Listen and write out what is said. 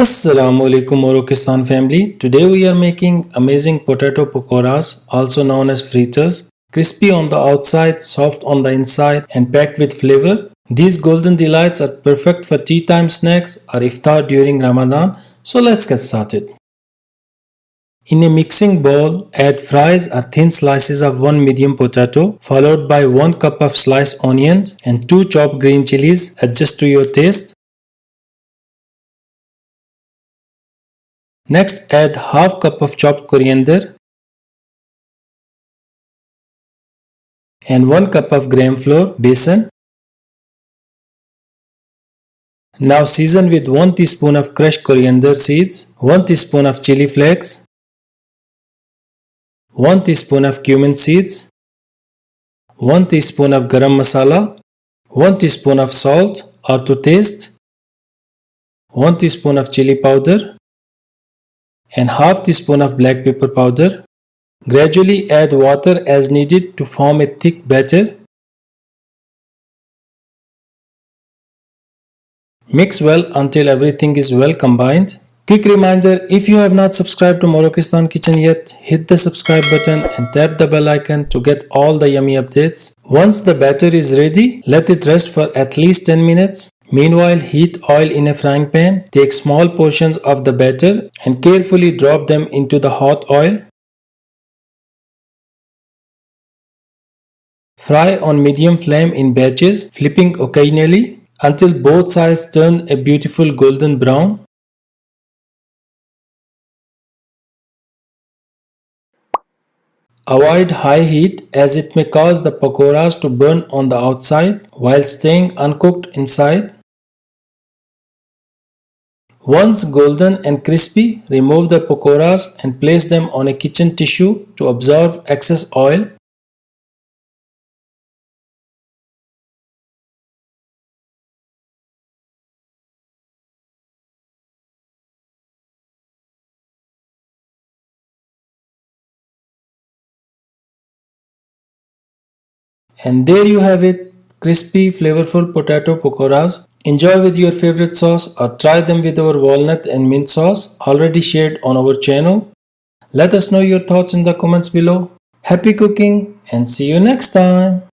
Assalamu alaikum Morokistan family. Today we are making amazing potato pakoras, also known as fritters. Crispy on the outside, soft on the inside, and packed with flavor. These golden delights are perfect for tea time snacks or iftar during Ramadan. So let's get started. In a mixing bowl, add fries or thin slices of 1 medium potato, followed by 1 cup of sliced onions and 2 chopped green chilies. Adjust to your taste. Next add half cup of chopped coriander and 1 cup of gram flour besan. Now season with 1 teaspoon of crushed coriander seeds, 1 teaspoon of chili flakes, 1 teaspoon of cumin seeds, 1 teaspoon of garam masala, 1 teaspoon of salt or to taste, 1 teaspoon of chili powder, and half teaspoon of black pepper powder. Gradually add water as needed to form a thick batter. Mix well until everything is well combined. Quick reminder if you have not subscribed to Morokistan Kitchen yet, hit the subscribe button and tap the bell icon to get all the yummy updates. Once the batter is ready, let it rest for at least 10 minutes. Meanwhile, heat oil in a frying pan. Take small portions of the batter and carefully drop them into the hot oil. Fry on medium flame in batches, flipping occasionally until both sides turn a beautiful golden brown. Avoid high heat as it may cause the pakoras to burn on the outside while staying uncooked inside. Once golden and crispy, remove the pakoras and place them on a kitchen tissue to absorb excess oil. And there you have it crispy, flavorful potato pakoras. Enjoy with your favorite sauce or try them with our walnut and mint sauce already shared on our channel. Let us know your thoughts in the comments below. Happy cooking and see you next time.